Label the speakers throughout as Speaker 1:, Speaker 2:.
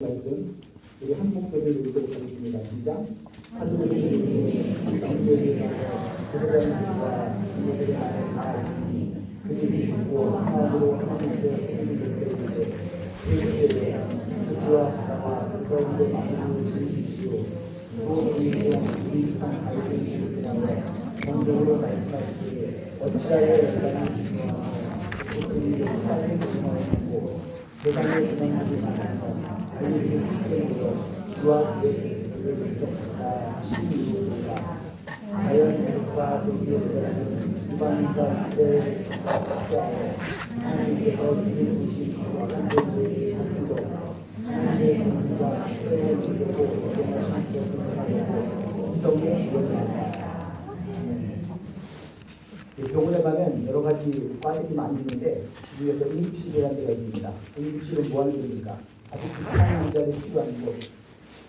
Speaker 1: 말씀 우리 한 목소리를 읽도록 하겠습니다. 시작. 하늘의 영들이 그들과 그들의 하나님 그들이 있고 하나님으로 하나님께 그들에게 그들에게 그와 바다와 그들의 마음을 지키시오 무엇이 우리 상 알고 있느냐며 정적으로 말씀하시기에 어찌하여 그들이 특징으로 주와 하나님께서 이루신 주와 한국 병원에 가면 여러 가지 과들이 많이 있는데 우리가 응급실이라는 데가 있습니다. 응급실은 뭐 하는 데입니까? 아주 불쌍한 환자를 치료하는 곳,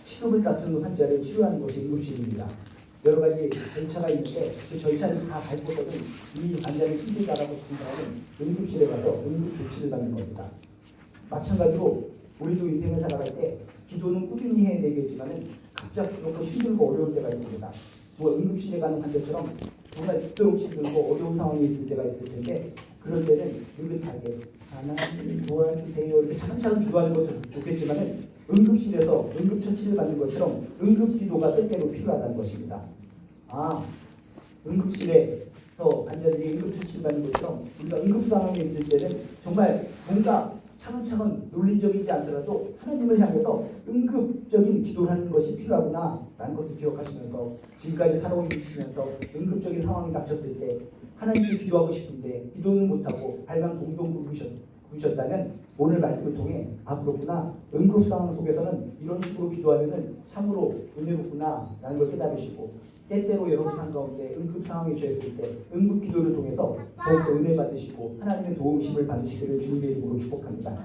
Speaker 1: 치료를 다투는 환자를 치료하는 곳이 응급실입니다. 여러 가지 절차가 있는데 그 절차를 다 밟고서는 이 환자를 힘들다라고 생각하면 응급실에 가서 응급 조치를 받는 겁니다. 마찬가지로 우리도 인생을 살아갈 때 기도는 꾸준히 해야 되겠지만은 갑작스럽고 힘들고 어려울 때가 있습니다. 뭐 응급실에 가는 환자처럼 정말 죽도록 힘들고 어려운 상황이 있을 때가 있을 텐데 그럴 때는 느긋하게 하나님 도와주세요 이렇게 차근차근 기도하는 것도 좋- 좋겠지만은 응급실에서 응급처치를 받는 것처럼 응급기도가 때때로 필요하다는 것입니다. 아 응급실에서 환자들이 응급처치를 받는 것처럼 우리가 응급 상황에 있을 때는 정말 뭔가 차근차근 논리적이지 않더라도 하나님을 향해서 응급적인 기도를 하는 것이 필요하구나 라는 것을 기억하시면서 지금까지 살아오시면서 응급적인 상황이 닥쳤을 때 하나님께 기도하고 싶은데 기도는 못하고 발만 동동 굴으셨다면 오늘 말씀을 통해 아 그렇구나 응급 상황 속에서는 이런 식으로 기도하면은 참으로 은혜롭구나 라는 걸 깨달으시고 때때로 여러분 삶 가운데 응급 상황에 처했을 때 응급 기도를 통해서 더욱더 은혜 받으시고 하나님의 도우심을 받으시기를 주님의 이름으로 축복합니다.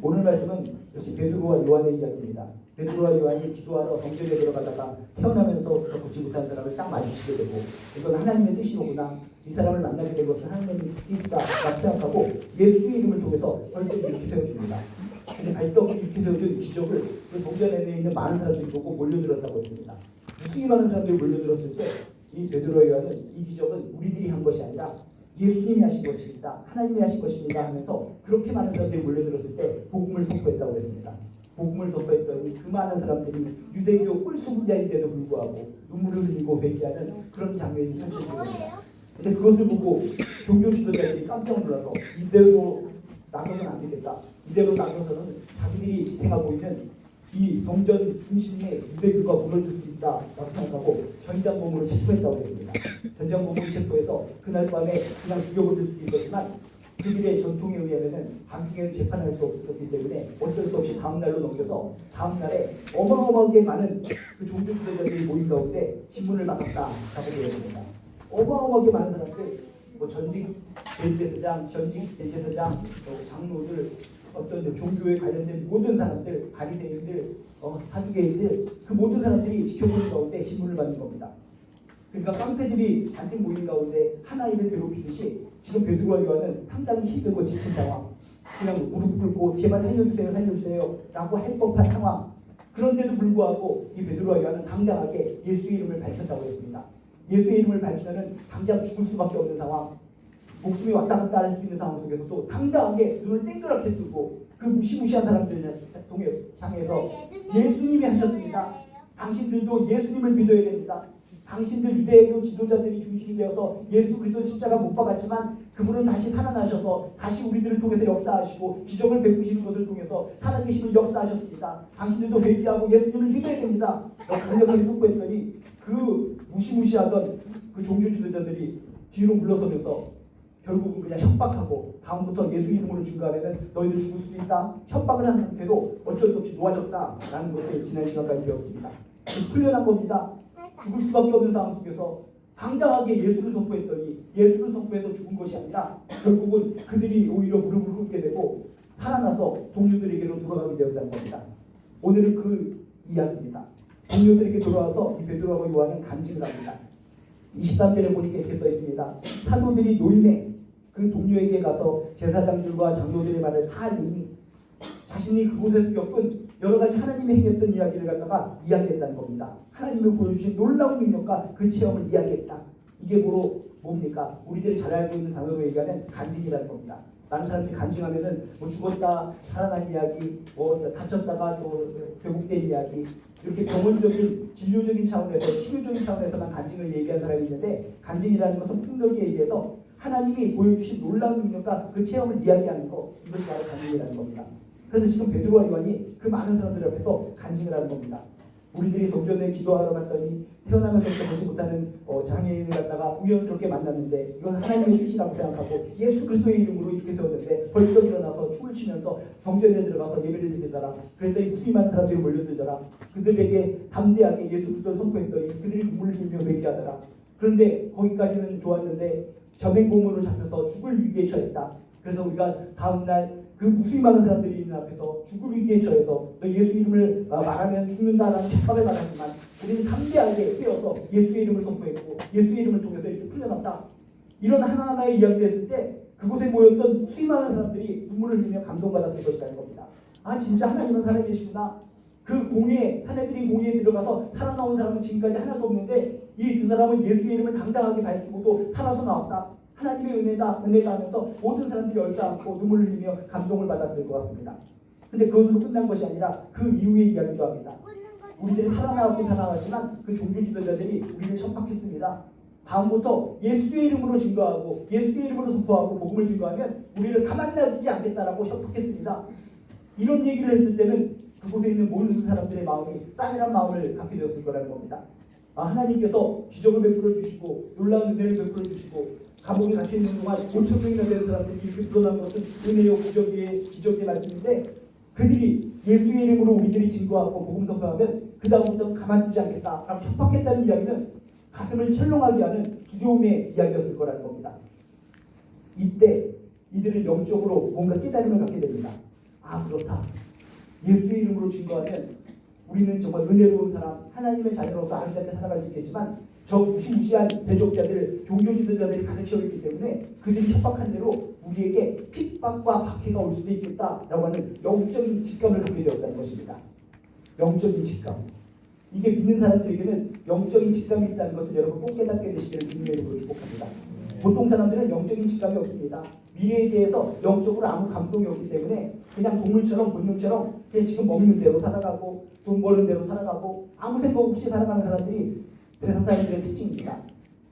Speaker 1: 오늘 말씀은 역시 베드로와 요한의 이야기입니다. 베드로와 요한이 기도하러 성전에 들어가다가 태어나면서부터 보지 못한 사람을 딱 마주치게 되고 이건 하나님의 뜻이로구나 이 사람을 만나게 된 것은 하나님의 뜻이다 라고 생각하고 예수의 이름을 통해서 벌떡 일으켜 세워줍니다. 근데 발떡 일으켜 세워준 기적을 그 성전 안에 있는 많은 사람들이 보고 몰려들었다고 했습니다. 무수히 많은 사람들이 몰려들었을 때 이 베드로와 요한은 이 기적은 우리들이 한 것이 아니라 예수님이 하신 것입니다. 하나님이 하신 것입니다 하면서 그렇게 많은 사람들이 몰려들었을 때 복음을 선포했다고 했습니다. 복음을 선포했더니 그 많은 사람들이 유대교 꿀수분자인데도 불구하고 눈물을 흘리고 회개하는 그런 장면이 펼쳐지게 됩니다. 근데 그것을 보고 종교 지도자들이 깜짝 놀라서 이대로 나가면 안 되겠다. 이대로 나가서는 자기들이 지탱하고 있는 이 성전 중심에 유대교가 무너질 수 있다라고 생각하고 전장범으로 체포했다고 했습니다. 전장범으로 체포해서 그날 밤에 그냥 죽여버릴 수도 있었지만 그들의 전통에 의하면은 당중에는 재판할 수 없었기 때문에 어쩔 수 없이 다음 날로 넘겨서 다음 날에 어마어마하게 많은 그 종교 지도자들이 모인 가운데 신문을 막았다라고 되어 있습니다. 어마어마하게 많은 사람들 뭐 전직 대제사장, 전직 대제사장, 또 장로들, 어떤 종교에 관련된 모든 사람들, 바리새인들, 어, 사두개인들 그 모든 사람들이 지켜보는 가운데 신문을 받는 겁니다. 그러니까 깡패들이 잔뜩 모인 가운데 하나님을 괴롭히듯이 지금 베드로와 요한은 상당히 힘들고 지친 상황, 그냥 무릎 꿇고 제발 살려주세요, 살려주세요 라고 할 법한 상황. 그런데도 불구하고 이 베드로와 요한은 당당하게 예수의 이름을 밝혔다고 했습니다. 예수의 이름을 밝히면은 당장 죽을 수밖에 없는 상황, 목숨이 왔다 갔다 할 수 있는 상황 속에서도 당당하게 눈을 땡그랗게 뜨고 그 무시무시한 사람들을 향해서 예수님이 하셨습니다. 당신들도 예수님을 믿어야 됩니다. 당신들 유대교 지도자들이 중심이 되어서 예수 그리스도 십자가 못 박았지만 그분은 다시 살아나셔서 다시 우리들을 통해서 역사하시고 기적을 베푸시는 것을 통해서 살아계심을 역사하셨습니다. 당신들도 회개하고 예수님을 믿어야 됩니다. 강력하게 선포했더니 그 무시무시하던 그 종교 지도자들이 뒤로 물러서면서 결국은 그냥 협박하고 다음부터 예수 이름으로 증거하면 너희들 죽을 수도 있다. 협박을 한 상태로 어쩔 수 없이 놓아졌다라는 것을 지난 시간까지 배웠습니다. 훈련한 겁니다. 죽을 수밖에 없는 상황 속에서 당당하게 예수를 선포했더니 예수를 선포해서 죽은 것이 아니라 결국은 그들이 오히려 무릎을 꿇게 되고 살아나서 동료들에게로 돌아가게 되었다는 겁니다. 오늘은 그 이야기입니다. 동료들에게 돌아와서 이 베드로와 요한은 간증을 합니다. 23절에 보니까 이렇게 써 있습니다. 사도들이 노임에 그 동료에게 가서 제사장들과 장로들의 말을 다 알리니 자신이 그곳에서 겪은 여러 가지 하나님이 행했던 이야기를 갖다가 이야기했다는 겁니다. 하나님이 보여주신 놀라운 능력과 그 체험을 이야기했다. 이게 바로 뭡니까? 우리들이 잘 알고 있는 단어로 얘기하면 간증이라는 겁니다. 많은 사람들이 간증하면은 뭐 죽었다 살아난 이야기, 뭐 다쳤다가 또 회복된 이야기 이렇게 병원적인 진료적인 차원에서 치료적인 차원에서만 간증을 얘기하는 사람이 있는데 간증이라는 것은 폭넓게 얘기해서 하나님이 보여주신 놀라운 능력과 그 체험을 이야기하는 것 이것이 바로 간증이라는 겁니다. 그래서 지금 베드로와 요한이 그 많은 사람들 앞에서 간증을 하는 겁니다. 우리들이 성전에 기도하러 갔더니 태어나면서부터 보지 못하는 어, 장애인을 갖다가 우연스럽게 만났는데 이건 하나님의 뜻이라고 생각하고 예수 그리스도의 이름으로 이렇게 세웠는데 벌떡 일어나서 춤을 추면서 성전에 들어가서 예배를 드리더라. 그랬더니 많은 사람들이 몰려들더라. 그들에게 담대하게 예수 그리스도를 선포했더니 그들이 눈물을 흘리며 회개하더라. 그런데 거기까지는 좋았는데 전행공으로 잡혀서 죽을 위기에 처했다. 그래서 우리가 다음날 그 무수히 많은 사람들이 있는 앞에서 죽을 위기에 처해서 너 예수 이름을 어, 말하면 죽는다라는 협박을 받았지만 우리는 담대하게 뛰어서 예수의 이름을 선포했고 예수의 이름을 통해서 이렇게 풀려났다. 이런 하나하나의 이야기를 했을 때 그곳에 모였던 무수히 많은 사람들이 눈물을 흘리며 감동받았을 것이라는 겁니다. 아 진짜 하나님은 살아계시구나. 그 공예 사내들이 공예에 들어가서 살아나온 사람은 지금까지 하나도 없는데 이 두 사람은 예수의 이름을 당당하게 밝히고 또 살아서 나왔다. 하나님의 은혜다 은혜다 하면서 모든 사람들이 얼싸안고 눈물을 흘리며 감동을 받았을 것 같습니다. 근데 그것으로 끝난 것이 아니라 그 이후의 이야기도 합니다. 우리들이 살아나왔긴 살아나왔지만 그 종교 지도자들이 우리를 척박했습니다. 다음부터 예수의 이름으로 증거하고 예수의 이름으로 선포하고 복음을 증거하면 우리를 가만 놔두지 않겠다라고 협박했습니다. 이런 얘기를 했을 때는 그곳에 있는 모든 사람들의 마음이 싸늘한 마음을 갖게 되었을 거라는 겁니다. 아, 하나님께서 기적을 베풀어 주시고 놀라운 은혜를 베풀어 주시고 감옥에 갇혀 있는 동안 5천 명이나 되는 사람들이 불어난 것은 은혜요 기적의 기적의 말씀인데 그들이 예수의 이름으로 우리들이 증거하고 복음 선포하면 그 다음부터는 가만두지 않겠다라고 협박했다는 이야기는 가슴을 철렁하게 하는 두려움의 이야기였을 거라는 겁니다. 이때 이들은 영적으로 뭔가 깨달음을 갖게 됩니다. 아 그렇다. 예수의 이름으로 증거하면 우리는 정말 은혜로운 사람, 하나님의 자녀로서 아름답게 살아갈 수 있겠지만 저 무시무시한 대적자들, 종교 지도자들이 가득 채워 있기 때문에 그들이 협박한 대로 우리에게 핍박과 박해가 올 수도 있겠다라고 하는 영적인 직감을 갖게 되었다는 것입니다. 영적인 직감. 이게 믿는 사람들에게는 영적인 직감이 있다는 것을 여러분 꼭 깨닫게 되시기를 주님의 이름으로 축복합니다. 보통 사람들은 영적인 직감이 없습니다. 미래에 대해서 영적으로 아무 감동이 없기 때문에 그냥 동물처럼 본능처럼 그냥 지금 먹는 대로 살아가고 돈 버는 대로 살아가고 아무 생각 없이 살아가는 사람들이 세상 사람들의 특징입니다.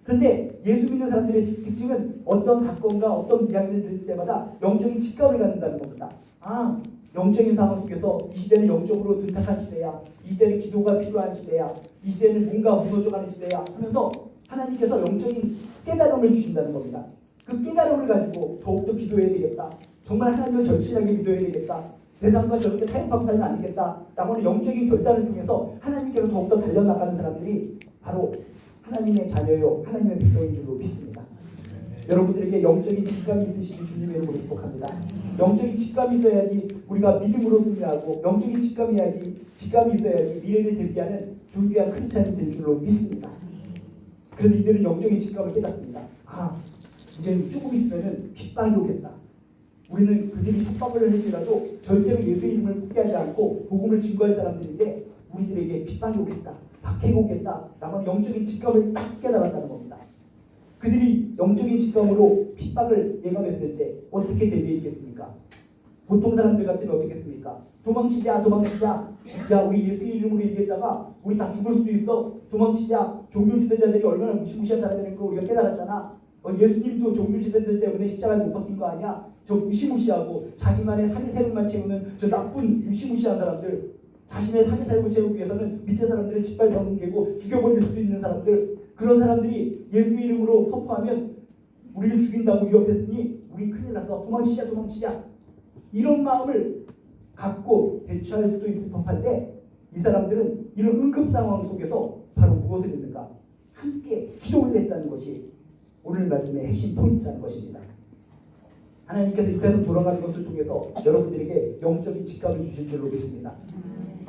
Speaker 1: 그런데 예수 믿는 사람들의 특징은 어떤 사건과 어떤 이야기를 들을 때마다 영적인 직감을 갖는다는 겁니다. 아, 영적인 속에서 이 시대는 영적으로 둔탁한 시대야. 이 시대는 기도가 필요한 시대야. 이 시대는 뭔가 무너져가는 시대야. 하면서 하나님께서 영적인 깨달음을 주신다는 겁니다. 그 깨달음을 가지고 더욱더 기도해야 되겠다. 정말 하나님을 절실하게 믿어야 되겠다. 세상과 저렇게 타협하고 살면 안 되겠다 라고 하는 영적인 결단을 통해서 하나님께로 더욱더 달려나가는 사람들이 바로 하나님의 자녀요, 하나님의 백성인 줄로 믿습니다. 여러분들에게 영적인 직감이 있으시길 주님의 이름으로 축복합니다. 영적인 직감이 있어야지 우리가 믿음으로 승리하고 영적인 직감이 야지 직감이 있어야지 미래를 대비하는 존귀한 크리스찬이 될 줄로 믿습니다. 그래서 이들은 영적인 직감을 깨닫습니다. 아, 이제는 조금 있으면 핍박이 오겠다. 우리는 그들이 협박을 할지라도 절대로 예수의 이름을 포기하지 않고 복음을 증거할 사람들인데 우리들에게 핍박이 오겠다. 라고 하는 영적인 직감을 딱 깨달았다는 겁니다. 그들이 영적인 직감으로 핍박을 예감했을 때 어떻게 대비했겠습니까? 보통 사람들 같으면 어떻겠습니까? 도망치자, 도망치자. 야, 우리 예수의 이름으로 얘기했다가 우리 다 죽을 수도 있어. 도망치자. 종교 지도자들이 얼마나 무시무시한 사람들인 거 우리가 깨달았잖아. 어, 예수님도 종교 지도자들 때문에 십자가에 못 박힌 거 아니야? 저 무시무시하고 자기만의 사리세력만 채우는 저 나쁜 무시무시한 사람들. 자신의 사리세력을 채우기 위해서는 밑에 사람들을 짓밟아먹는 게고 죽여버릴 수도 있는 사람들. 그런 사람들이 예수의 이름으로 선포하면 우리를 죽인다고 위협했으니 우리 큰일 났어. 도망치자, 도망치자. 이런 마음을 갖고 대처할 수도 있을 법한데 이 사람들은 이런 응급 상황 속에서 바로 무엇을 했는가? 함께 기도를 했다는 것이 오늘 말씀의 핵심 포인트라는 것입니다. 하나님께서 이 세상 돌아가는 것을 통해서 여러분들에게 영적인 직감을 주실 줄로 믿습니다.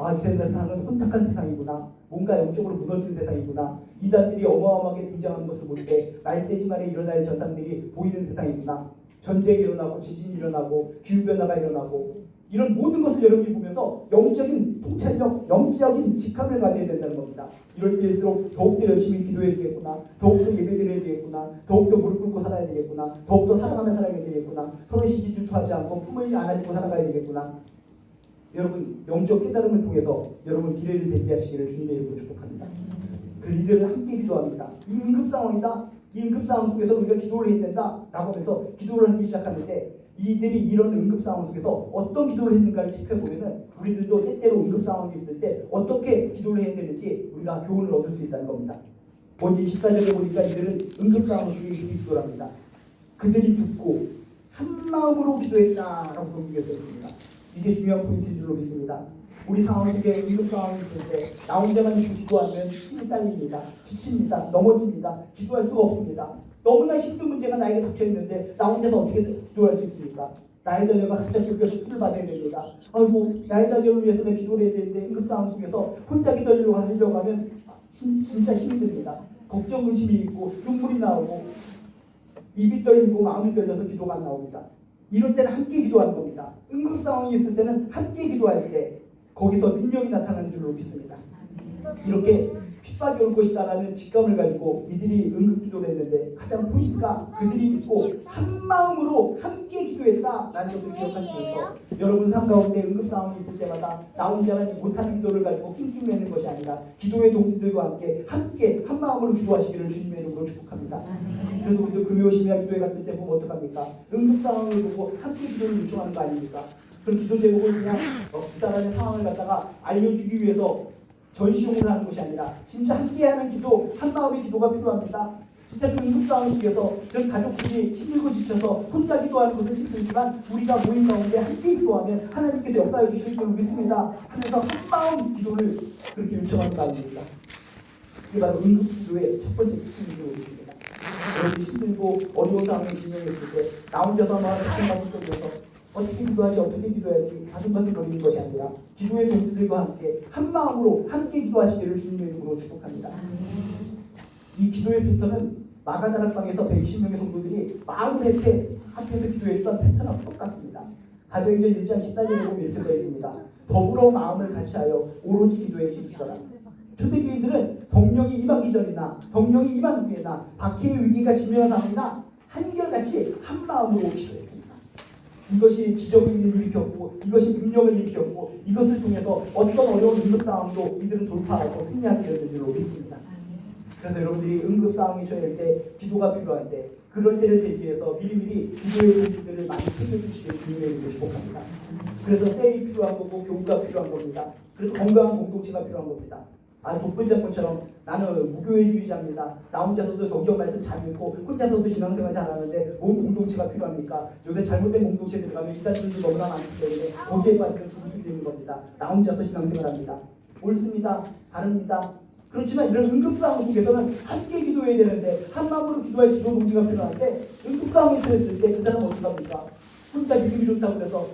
Speaker 1: 아, 이 세상은 혼탁한 세상이구나. 뭔가 영적으로 무너진 세상이구나. 이단들이 어마어마하게 등장하는 것을 볼 때 말세지만에 일어날 전당들이 보이는 세상이구나. 전쟁이 일어나고 지진이 일어나고 기후변화가 일어나고 이런 모든 것을 여러분이 보면서 영적인 통찰력, 영적인 직함을 가져야 된다는 겁니다. 이럴 때일수록 더욱더 열심히 기도해야 되겠구나, 더욱더 예배드려야 되겠구나, 더욱더 무릎 꿇고 살아야 되겠구나, 더욱더 사랑하며 살아야 되겠구나, 서로 시기주투하지 않고 품을 안아주고 살아가야 되겠구나. 여러분 영적 깨달음을 통해서 여러분 미래를 대비하시기를 주님의 이름으로 축복합니다. 그 이들을 함께 기도합니다. 이 응급 상황이다. 이 응급 상황 속에서 우리가 기도를 해야 된다라고 하면서 기도를 하기 시작하는데 이들이 이런 응급 상황 속에서 어떤 기도를 했는가를 체크해 보면은 우리들도 때때로 응급 상황이 있을 때 어떻게 기도를 해야 되는지 우리가 교훈을 얻을 수 있다는 겁니다. 먼저 24절에 보니까 이들은 응급 상황 속에 이렇게 기도를 합니다. 그들이 듣고 한 마음으로 기도했다라고 공개되어 있습니다. 이게 중요한 포인트인 줄로 믿습니다. 우리 상황 속에 응급 상황이 있을 때 나 혼자만 있고 기도하면 힘이 딸립니다. 지칩니다. 넘어집니다. 기도할 수가 없습니다. 너무나 힘든 문제가 나에게 닥쳐 있는데 나 혼자서 어떻게 기도할 수 있습니까? 나의 자녀가 갑자기 쫓겨서 수를 받아야 됩니다. 아이고 나의 자녀를 위해서 내 기도를 해야 되는데 응급 상황 속에서 혼자 기도하려고 하려고 하면 진- 진짜 힘이 듭니다. 걱정 의심이 있고 눈물이 나오고 입이 떨리고 마음이 떨려서 기도가 안 나옵니다. 이럴 때는 함께 기도하는 겁니다. 응급 상황이 있을 때는 함께 기도할 때 거기서 능력이 나타나는 줄로 믿습니다. 이렇게 핍박이 올 것이다라는 직감을 가지고 이들이 응급 기도를 했는데 가장 포인트가 그들이 믿고 한 마음으로 함께 기도했다라는 것을 기억하시면서 여러분 삶 가운데 응급 상황이 있을 때마다 나 혼자만 못하는 기도를 가지고 낑낑매는 것이 아니라 기도의 동지들과 함께 함께 한 마음으로 기도하시기를 주님의 이름으로 축복합니다. 그래서 우리도 금요 심야 기도회 같은 때 보면 어떡합니까? 응급 상황을 보고 함께 기도를 요청하는 거 아닙니까? 그럼 기도 제목을 그냥 어, 그 사람의 상황을 갖다가 알려주기 위해서 전시용으로 하는 것이 아니라 진짜 함께하는 기도, 한 마음의 기도가 필요합니다. 진짜 그 응급 상황 속에서 그런 가족들이 힘들고 지쳐서 혼자 기도하는 것은 힘들지만 우리가 모임 가운데 함께 기도하면 하나님께서 역사해 주실 줄 믿습니다. 하면서 한 마음 기도를 그렇게 요청하는 거 아닙니까? 이게 바로 응급 기도의 첫 번째 있습니다. 여러분이 힘들고 어려운 상황에 진행했을 때 나 혼자서 막 생각을 쏟아서 어떻게 기도하지 어떻게 기도해야지 가슴가슴 거리는 것이 아니라 기도의 동지들과 함께 한 마음으로 함께 기도하시기를 주님의 이름으로 축복합니다. 이 기도의 패턴은 마가다락방에서 120명의 성도들이 마음을 했게 합해서 기도했던 패턴하고 똑같습니다. 가정의 1장 14절에 보면 이렇게 되어 있습니다. 더불어 마음을 같이하여 오로지 기도에 힘쓰더라. 초대교인들은 동령이 임하기 전이나 동령이 임한 후에나 박해의 위기가 지면한 상황이나 한결같이 한 마음으로 기도했습니다. 이것이 기적을 일으켰고 이것이 능력을 일으켰고 이것을 통해서 어떤 어려운 응급 상황도 이들은 돌파하고 승리하게 되는 줄로 믿습니다. 그래서 여러분들이 응급 상황이 처할 때 기도가 필요할 때 그럴 때를 대비해서 미리미리 기도의 동지들을 많이 챙겨주시길 이름으로 축복합니다. 그래서 때이 필요한 거고 교구가 필요한 겁니다. 그래서 건강한 공동체가 필요한 겁니다. 아 독불장군처럼 나는 무교회주의자입니다. 나 혼자서도 성경 말씀 잘 읽고 혼자서도 신앙생활 잘하는데 뭔 공동체가 필요합니까? 요새 잘못된 공동체 들어가면 이단들이 너무나 많기 때문에 거기에 빠지면 죽을 수 있는 겁니다. 나 혼자서 신앙생활 합니다. 옳습니다. 다릅니다. 그렇지만 이런 응급 상황 속에서는 함께 기도해야 되는데 한 마음으로 기도할 기도 동지가 필요한데 응급 상황이 처했을 때 그 사람은 어떻게 합니까? 혼자 믿음이 좋다고 해서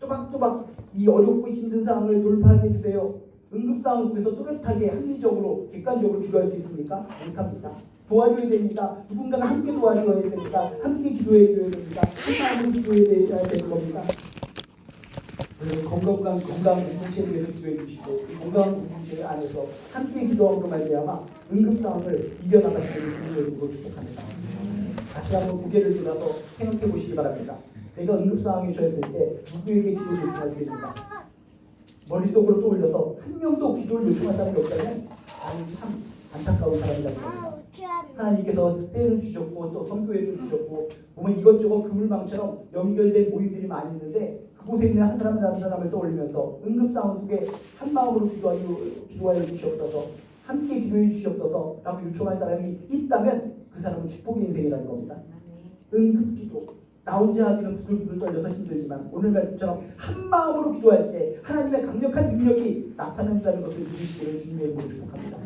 Speaker 1: 또박또박 이 어렵고 힘든 상황을 돌파해 주세요. 응급 상황 속에서 또렷하게 합리적으로 객관적으로 기도할 수 있습니까? 못합니다. 도와줘야 됩니다. 누군가가 함께 도와줘야 됩니다. 함께 기도해 줘야 됩니다. 한 마음으로 기도해야 되는 겁니다. 건강한 건강 공동체를 위해서 기도해 주시고 이 건강한 공동체 안에서 함께 기도함으로 말미암아 응급 상황을 이겨나가시는 주님의 이름으로 축복합니다. 다시 한번 고개를 들어서 생각해 보시기 바랍니다. 내가 응급 상황에 처했을 때 누구에게 기도를 요청할 수 있는가? 머릿속으로 떠올려서 한 명도 기도를 요청한 사람이 없다면 나는 참 안타까운 사람이라고. 하나님께서 때를 주셨고 또 선교회도 주셨고 보면 이것저것 그물망처럼 연결된 모임들이 많이 있는데 그곳에 있는 한 사람 한 사람을 떠올리면서 응급 상황 속에 한 마음으로 기도하여, 기도하여 주시옵소서 함께 기도해 주시옵소서 라고 요청할 사람이 있다면 그 사람은 축복의 인생이라는 겁니다. 응급 기도 나 혼자 하기는 부들부들 떨려서 힘들지만 오늘 말씀처럼 한 마음으로 기도할 때 하나님의 강력한 능력이 나타난다는 것을 믿으시기를 주님의 이름으로 축복합니다.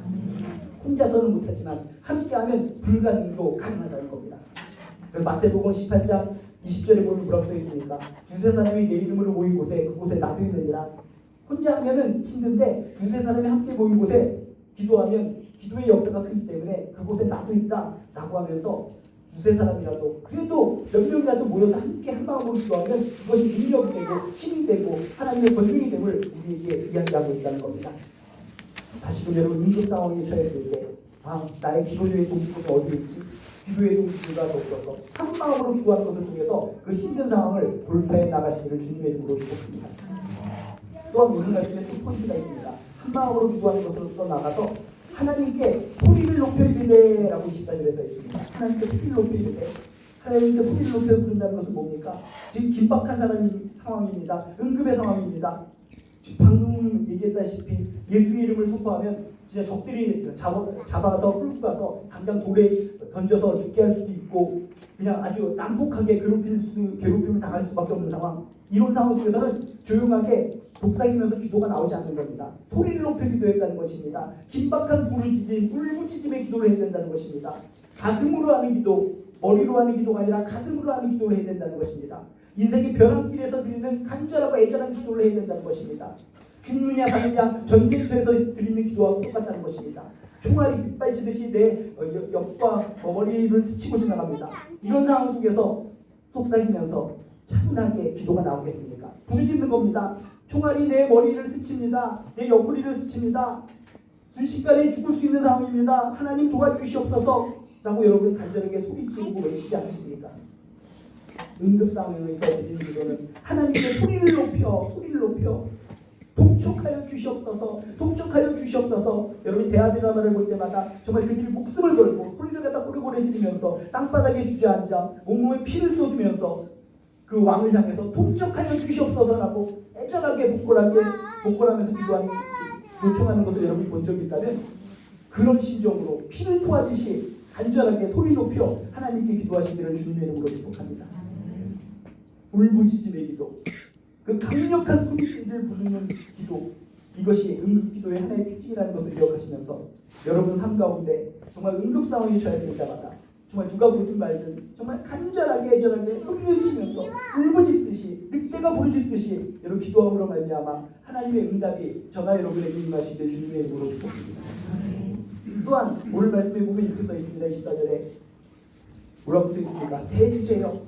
Speaker 1: 혼자서는 못하지만 함께하면 불가능도 가능하다는 겁니다. 마태복음 18장 20절에 보면 뭐라고 써 있습니까? 두세 사람이 내 이름으로 모인 곳에 그곳에 나도 있느니라. 혼자 하면은 힘든데 두세 사람이 함께 모인 곳에 기도하면 기도의 역사가 크기 때문에 그곳에 나도 있다라고 하면서 두세 사람이라도 그래도 몇 명이라도 모여서 함께 한 마음으로 기도하면 그것이 능력이 되고 힘이 되고 하나님의 권능이 됨을 우리에게 이야기하고 있다는 겁니다. 다시금 여러분 인식 상황에 처했을 때, 아 나의 기도의 동기가 어디 있지? 기도의 동기가 없어서 한 마음으로 기도하는 것을 통해서 그 힘든 상황을 돌파해 나가시기를 주님의 이름으로 축복합니다. 또한 오늘 말씀에 또 포인트가 있습니다. 한 마음으로 기도하는 것으로 또 나가서 하나님께 소리를 높여 이르래라고 24절에 써 있습니다. 하나님께 소리를 높여 이르래. 하나님께 소리를 높여 부른다는 것은 뭡니까? 지금 긴박한 사람이 상황입니다. 응급의 상황입니다. 방금 얘기했다시피 예수의 이름을 선포하면 진짜 적들이 잡아, 잡아서 끌고 가서 당장 돌에 던져서 죽게 할 수도 있고 그냥 아주 난폭하게 괴롭힐 수, 괴롭힘을 당할 수밖에 없는 상황 이런 상황 속에서는 조용하게 독사이면서 기도가 나오지 않는 겁니다. 소리를 높여 기도했다는 것입니다. 긴박한 부르짖음, 울부짖음의 기도를 해야 된다는 것입니다. 가슴으로 하는 기도, 머리로 하는 기도가 아니라 가슴으로 하는 기도를 해야 된다는 것입니다. 인생의 변환길에서 드리는 간절하고 애절한 기도를 해야 된다는 것입니다. 죽느냐 사느냐 전쟁터에서 드리는 기도하고 똑같다는 것입니다. 총알이 빗발치듯이 내 어, 옆- 옆과 머리를 스치고 지나갑니다. 이런 상황 속에서 속삭이면서 차분하게 기도가 나오겠습니까? 부르짖는 겁니다. 총알이 내 머리를 스칩니다. 내 옆구리를 스칩니다. 순식간에 죽을 수 있는 상황입니다. 하나님 도와주시옵소서. 라고 여러분 간절하게 소리 지르고 외치지 않습니까? 응급 상황에서 드리는 기도는 하나님의 소리를 높여 소리를 높여 독촉하여 주시옵소서 독촉하여 주시옵소서 여러분이 대화 드라마를 볼 때마다 정말 그들이 목숨을 걸고 소리를 갖다 고래고래 지르면서 땅바닥에 주저앉아 온몸에 피를 쏟으면서 그 왕을 향해서 독촉하여 주시옵소서라고 애절하게 복골하게 복골하면서 기도하는 요청하는 것을 여러분이 본 적이 있다면 그런 심정으로 피를 토하듯이 간절하게 소리 높여 하나님께 기도하시기를 주님의 이름으로 축복합니다. 울부짖음의 기도, 그 강력한 소리를 부르는 기도, 이것이 응급기도의 하나의 특징이라는 것을 기억하시면서 여러분 삶 가운데 정말 응급 상황이 처해 될 때마다 정말 누가 부르든 말든 정말 간절하게 애절하게 소리를 치면서 울부짖듯이 늑대가 부르짖듯이 여러분 기도함으로 말미암아 하나님의 응답이 저나 여러분에게 임하시길 주님의 이름으로 축복합니다. 또한 오늘 말씀에 보면 이렇게 써 있습니다. 24절에 뭐라고 써 있습니까? 대주제요.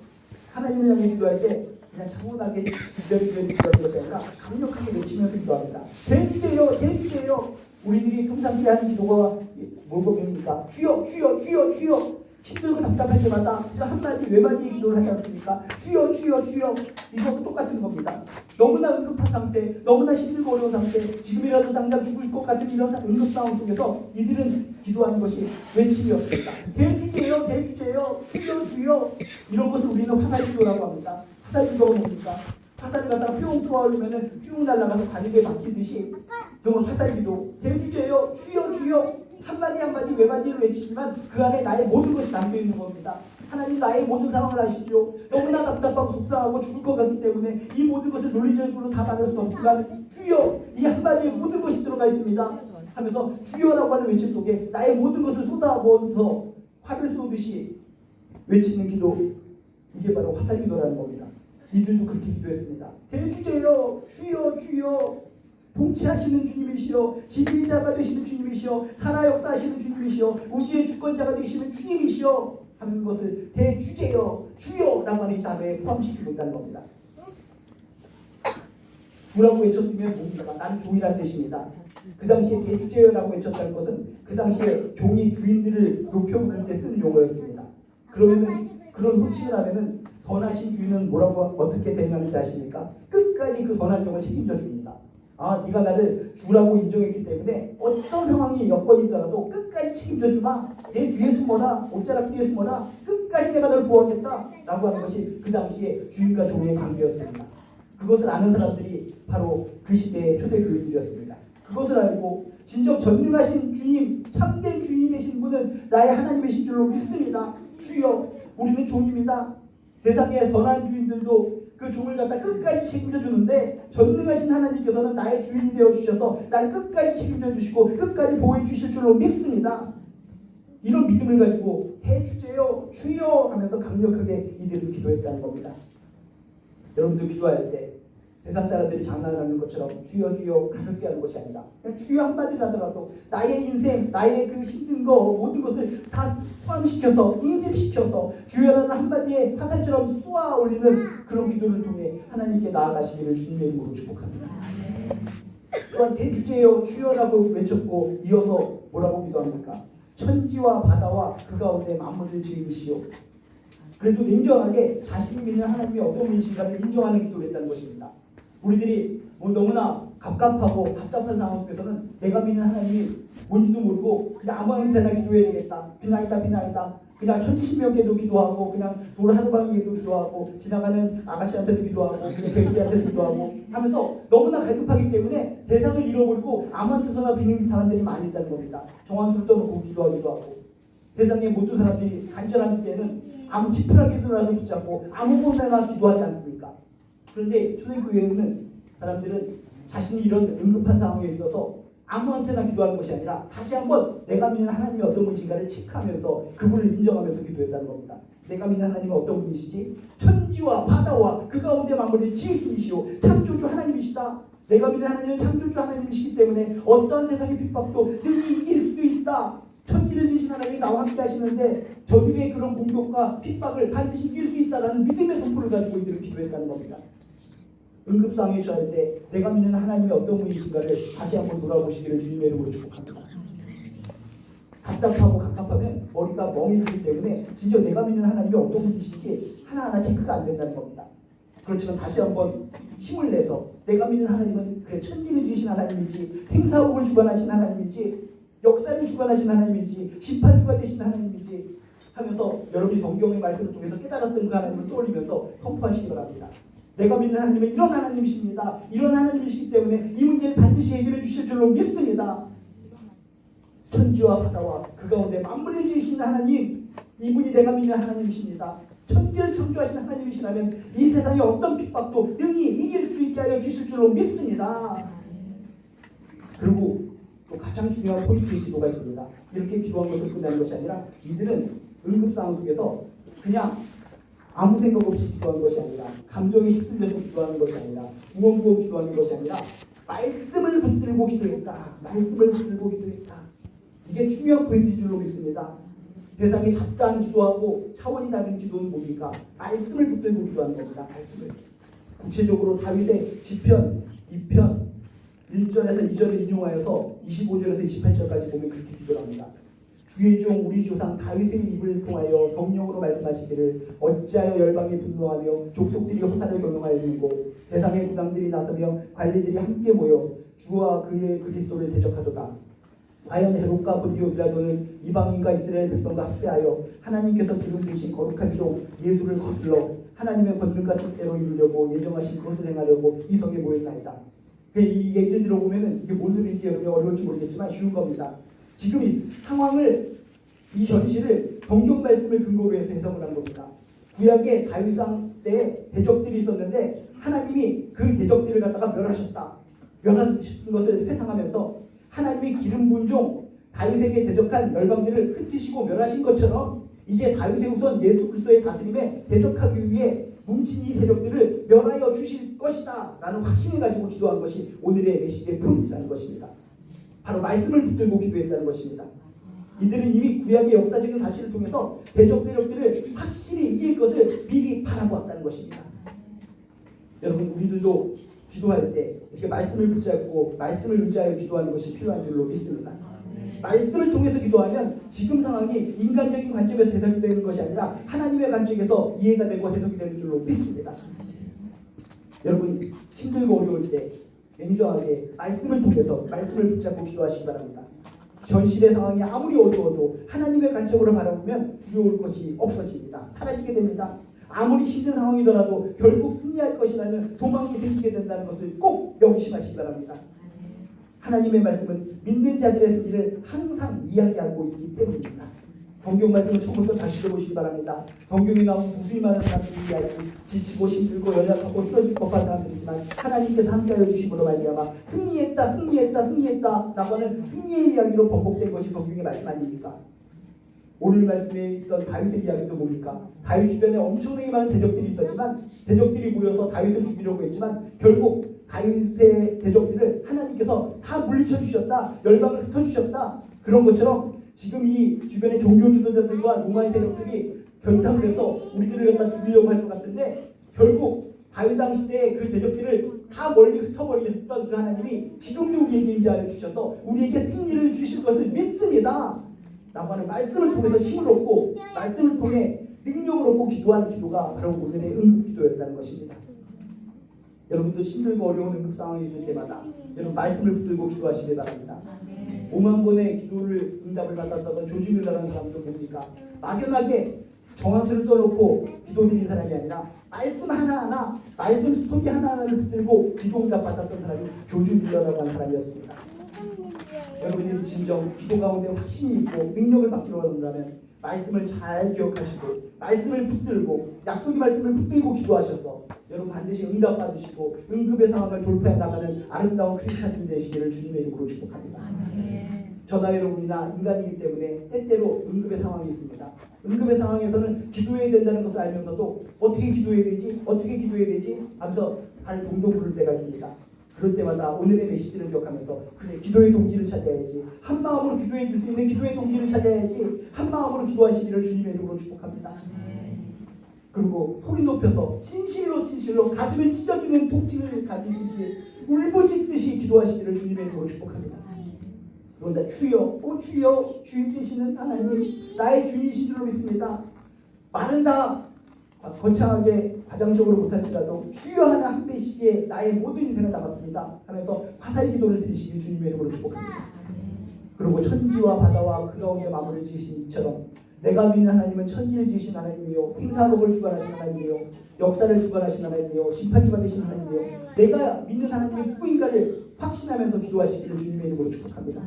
Speaker 1: 하나님을 향해 기도할 때 그냥 차분하게 기다리는 기도하는 것이 아니라 강력하게 외치면서 기도합니다. 대주제요, 대주제요. 우리들이 평상시에 하는 기도가 뭐입니까? 주여, 주여, 주여, 주여. 힘들고 답답할 때마다 그 한마디 외마디 기도를 하지 않습니까? 주여, 주여, 주여. 이것도 똑같은 겁니다. 너무나 응급한 상태, 너무나 힘들고 어려운 상태, 지금이라도 당장 죽을 것 같은 이런 상- 응급 상황 속에서 이들은 기도하는 것이 외침이었습니다. 대주제요, 대주제요, 주여, 주여. 이런 것을 우리는 화살 기도라고 합니다. 화살 기도가 뭡니까? 화살을 갖다가 뿅 쏘아올리면은 쭉 날아가서 바늘에 박히듯이 그건 화살 기도. 대주제요, 주여, 주여. 한마디 한마디 외마디를 외치지만 그 안에 나의 모든 것이 담겨 있는 겁니다. 하나님 나의 모든 상황을 아시죠. 너무나 답답하고 속상하고 죽을 것 같기 때문에 이 모든 것을 논리적으로 다 말할 수 없지만 주여 이 한마디에 모든 것이 들어가 있습니다. 하면서 주여라고 하는 외침 속에 나의 모든 것을 쏟아부어서 화를 쏘듯이 외치는 기도 이게 바로 화살 기도라는 겁니다. 이들도 그렇게 기도했습니다. 대주제여 주여 주여 통치하시는 주님이시여 지휘자가 되시는 주님이시여 살아 역사하시는 주님이시여 우주의 주권자가 되시는 주님이시여 하는 것을 대주제여 주여 라고 하는 이 단어에 포함시키고 있다는 겁니다. 주라고 외쳤으면 뭡니까? 나는 종이라는 뜻입니다. 그 당시에 대주제여라고 외쳤다는 것은 그 당시에 종이 주인들을 높여 부를 때 쓰는 용어였습니다. 그러면은 그런 호칭을 하면은 선하신 주인은 뭐라고 어떻게 대응하는지 아십니까? 끝까지 그 선한 종을 책임져 줍니다. 아, 네가 나를 주라고 인정했기 때문에 어떤 상황이 여건이 있더라도 끝까지 책임져 주마. 내 뒤에 숨어라. 옷자락 뒤에 숨어라. 끝까지 내가 널 보호하겠다 라고 하는 것이 그 당시에 주인과 종의 관계였습니다. 그것을 아는 사람들이 바로 그 시대의 초대 교인들이었습니다. 그것을 알고 진정 전능하신 주님, 참된 주인이 되신 분은 나의 하나님이신 줄로 믿습니다. 주여, 우리는 종입니다. 세상의 선한 주인들도 그 종을 갖다 끝까지 책임져 주는데 전능하신 하나님께서는 나의 주인이 되어 주셔서 나를 끝까지 책임져 주시고 끝까지 보호해 주실 줄로 믿습니다. 이런 믿음을 가지고 대주제요 주여 하면서 강력하게 이들은 기도했다는 겁니다. 여러분도 기도할 때 세상 사람들이 장난하는 것처럼 주여 주여 가볍게 하는 것이 아니라 그냥 주여 한마디를 하더라도 나의 인생, 나의 그 힘든 거 모든 것을 다 포함시켜서 응집시켜서 주여라는 한마디에 화살처럼 쏘아 올리는 그런 기도를 통해 하나님께 나아가시기를 주님의 이름으로 축복합니다. 또한 대주제여 주여라고 외쳤고 이어서 뭐라고 기도합니까? 천지와 바다와 그 가운데 만물을 지으시오. 그래도 인정하게 자신이 믿는 하나님이 어떤 분이신가를 인정하는 기도를 했다는 것입니다. 우리들이 뭐 너무나 갑갑하고 답답한 상황 속에서는 내가 믿는 하나님이 뭔지도 모르고 그냥 아무 한테나 기도해야 되겠다. 비나이다 비나이다. 그냥 천지신명께도 기도하고 그냥 돌 하루방에도 기도하고 지나가는 아가씨한테도 기도하고 개구리한테도 기도하고 하면서 너무나 갈급하기 때문에 대상을 잃어버리고 아무한테서나 비는 사람들이 많이 있다는 겁니다. 정황수를 떠놓고 기도하기도 하고 세상의 모든 사람들이 간절한 때는 아무 지푸라기도라도 붙잡고 아무거나 기도하지 않습니까? 그런데 초대교회는 사람들은 자신이 이런 응급한 상황에 있어서 아무한테나 기도하는 것이 아니라 다시 한번 내가 믿는 하나님이 어떤 분이신가를 체크하면서 그분을 인정하면서 기도했다는 겁니다. 내가 믿는 하나님은 어떤 분이시지? 천지와 바다와 그 가운데 만물을 지으심이시오. 창조주 하나님이시다. 내가 믿는 하나님은 창조주 하나님이시기 때문에 어떠한 세상의 핍박도 능히 이길 수도 있다. 천지를 지으신 하나님이 나와 함께 하시는데 저들의 그런 공격과 핍박을 반드시 이길 수 있다라는 믿음의 선포를 가지고 이들을 기도했다는 겁니다. 응급상황에 처할 때 내가 믿는 하나님이 어떤 분이신가를 다시 한번 돌아보시기를 주님의 이름으로 축복합니다. 답답하고 갑갑하면 머리가 멍해지기 때문에 진짜 내가 믿는 하나님이 어떤 분이신지 하나하나 체크가 안 된다는 겁니다. 그렇지만 다시 한번 힘을 내서 내가 믿는 하나님은 그래 천지를 지으신 하나님이지 생사옥을 주관하신 하나님이지 역사를 주관하신 하나님이지 심판주가 되신 하나님이지 하면서 여러분이 성경의 말씀을 통해서 깨달았던 그 하나님을 떠올리면서 선포하시기 바랍니다. 내가 믿는 하나님은 이런 하나님이십니다. 이런 하나님이시기 때문에 이 문제를 반드시 해결해 주실 줄로 믿습니다. 천지와 바다와 그 가운데 만물을 지으신 하나님 이분이 내가 믿는 하나님이십니다. 천지를 창조하신 하나님이시라면 이 세상의 어떤 핍박도 능히 이길 수 있게 하여 주실 줄로 믿습니다. 그리고 또 가장 중요한 포인트의 기도가 있습니다. 이렇게 기도한 것을 끝나는 것이 아니라 이들은 응급 상황 속에서 그냥 아무 생각 없이 기도한 것이 아니라 감정에 휩쓸려서 기도하는 것이 아니라 무언고 기도하는 것이 아니라 말씀을 붙들고 기도했다. 말씀을 붙들고 기도했다. 이게 중요한 포인트인 줄로 믿습니다. 세상에 잡다한 기도하고 차원이 다른 기도는 뭡니까? 말씀을 붙들고 기도하는 겁니다. 말씀을. 구체적으로 다윗의 시편 2편 1절에서 2절을 인용하여서 25절에서 28절까지 보면 그렇게 기도를 합니다. 주의 종 우리 조상 다윗의 입을 통하여 성령으로 말씀하시기를 어찌하여 열방이 분노하며 족속들이 호사를 경영하였는고 세상의 무당들이 나서며 관리들이 함께 모여 주와 그의 그리스도를 대적하도다. 과연 헤롯과 본디오 빌라도는 이방인과 이스라엘 백성과 합세하여 하나님께서 기름 주신 거룩한 종 예수를 거슬러 하나님의 권능과 뜻대로 이루려고 예정하신 그것을 행하려고 이 성에 모였나이다. 그이 얘기를 들어보면은 이게 뭔 소리인지 여러분이 어려울지 모르겠지만 쉬운 겁니다. 지금 이 상황을 이 전시를 성경 말씀을 근거로 해서 해석을 한 겁니다. 구약의 다윗왕 때 대적들이 있었는데 하나님이 그 대적들을 갖다가 멸하셨다. 멸하신 것을 회상하면서 하나님이 기름 분종 다윗에게 대적한 열방들을 흩으시고 멸하신 것처럼 이제 다윗의 우선 예수 그리스도의 다스림에 대적하기 위해 뭉친 이 세력들을 멸하여 주실 것이다 라는 확신을 가지고 기도한 것이 오늘의 메시지의 포인트라는 것입니다. 바로 말씀을 붙들고 기도했다는 것입니다. 이들은 이미 구약의 역사적인 사실을 통해서 대적 세력들을 확실히 이길 것을 미리 바라보았다는 것입니다. 여러분 우리들도 기도할 때 이렇게 말씀을 붙잡고 말씀을 의지하여 기도하는 것이 필요한 줄로 믿습니다. 말씀을 통해서 기도하면 지금 상황이 인간적인 관점에서 해석이 되는 것이 아니라 하나님의 관점에서 이해가 되고 해석이 되는 줄로 믿습니다. 여러분 힘들고 어려울 때 냉정하게 말씀을 통해서 말씀을 붙잡고 기도하시기 바랍니다. 현실의 상황이 아무리 어두워도 하나님의 관점으로 바라보면 두려울 것이 없어집니다. 사라지게 됩니다. 아무리 힘든 상황이더라도 결국 승리할 것이라는 도망이 생기게 된다는 것을 꼭 명심하시기 바랍니다. 하나님의 말씀은 믿는 자들의 승리를 항상 이야기하고 있기 때문입니다. 성경 말씀을 처음부터 다시 들어보시기 바랍니다. 성경에 나온 무수히 많은 사람들이 이야기, 지치고 힘들고 연약하고 쓰러질 법한 사람들이지만 하나님께서 함께하여 주심으로 말미암아 승리했다, 승리했다, 승리했다 라고 하는 승리의 이야기로 번복된 것이 성경의 말씀 아닙니까? 오늘 말씀에 있던 다윗의 이야기도 뭡니까? 다윗 주변에 엄청나게 많은 대적들이 있었지만 대적들이 모여서 다윗을 죽이려고 했지만 결국 다윗의 대적들을 하나님께서 다 물리쳐 주셨다. 열방을 흩어 주셨다. 그런 것처럼 지금 이 주변의 종교 지도자들과 로마의 세력들이 결탁을 해서 우리들을 갖다 죽이려고 할 것 같은데 결국 다윗 당시대의 그 대적들을 다 멀리 흩어버리셨던 그 하나님이 지금도 우리에게 임재하여 주셔서 우리에게 승리를 주실 것을 믿습니다. 라고 하는 말씀을 통해서 힘을 얻고 말씀을 통해 능력을 얻고 기도한 기도가 바로 오늘의 응급 기도였다는 것입니다. 여러분도 힘들고 어려운 응급 상황이 있을 때마다 여러분 말씀을 붙들고 기도하시기 바랍니다. 5만 번의 기도를 응답을 받았던 조지밀라라는 사람도 뭡니까? 막연하게 정한수를 떠놓고 기도 드린 사람이 아니라 말씀 하나하나 말씀 스토리 하나하나를 붙들고 기도 응답 받았던 사람이 조지밀라라고 하는 사람이었습니다. 여러분이 진정 기도 가운데 확신이 있고 능력을 받기로 한다면 말씀을 잘 기억하시고 말씀을 붙들고 약속의 말씀을 붙들고 기도하셔서 여러분 반드시 응답 받으시고 응급의 상황을 돌파해 나가는 아름다운 크리스찬 되시기를 주님의 이름으로 축복합니다. 저나 여러분이나 인간이기 때문에 때때로 응급의 상황이 있습니다. 응급의 상황에서는 기도해야 된다는 것을 알면서도 어떻게 기도해야 되지? 어떻게 기도해야 되지? 하면서 발 동동 구를 때가 있습니다. 그럴 때마다 오늘의 메시지를 기억하면서 그래 기도의 동기를 찾아야지 한 마음으로 기도해 줄 수 있는 기도의 동기를 찾아야지 한 마음으로 기도하시기를 주님의 이름으로 축복합니다. 그리고 소리 높여서 진실로 진실로 가슴에 찢어지는 통증을 가지듯이 울부짖듯이 기도하시기를 주님의 이름으로 축복합니다. 그런데 주여, 오 주여, 주인 되시는 하나님, 나의 주인이신 줄로 믿습니다. 말은 다 거창하게 과장적으로 못할지라도 주여 하나 한 배시기에 나의 모든 인생을 담았습니다. 하면서 화살 기도를 드리시길 주님의 이름으로 축복합니다. 그리고 천지와 바다와 그 가운데 마무리를 지으신 이처럼 내가 믿는 하나님은 천지를 지으신 하나님이요 생사록을 주관하신 하나님이요 역사를 주관하신 하나님이요 심판주가 되신 하나님이요 내가 믿는 하나님이 누구인가를 확신하면서 기도하시기를 주님의 이름으로 축복합니다.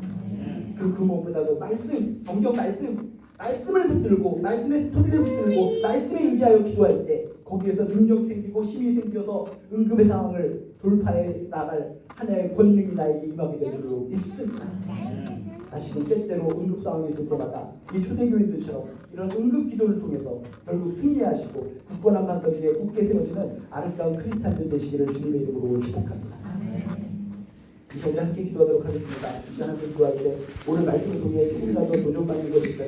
Speaker 1: 그, 그 무엇보다도 말씀, 성경 말씀, 말씀을 붙들고 말씀의 스토리를 붙들고 말씀에 의지하여 기도할 때 거기에서 능력 생기고 힘이 생겨서 응급의 상황을 돌파해 나갈 하나의 권능이 나에게 임하게 될 줄로 믿습니다. 다시금 때때로 응급 상황이 있을 때마다 이 초대교인들처럼 이런 응급 기도를 통해서 결국 승리하시고 굳건한 반석 위에 굳게 세워지는 아름다운 크리스찬들 되시기를 주님의 이름으로 축복합니다. 이 시간에 함께 기도하도록 하겠습니다. 함께 기도할 때 오늘 말씀을 통해 조금이라도 도전받는 것이 있다면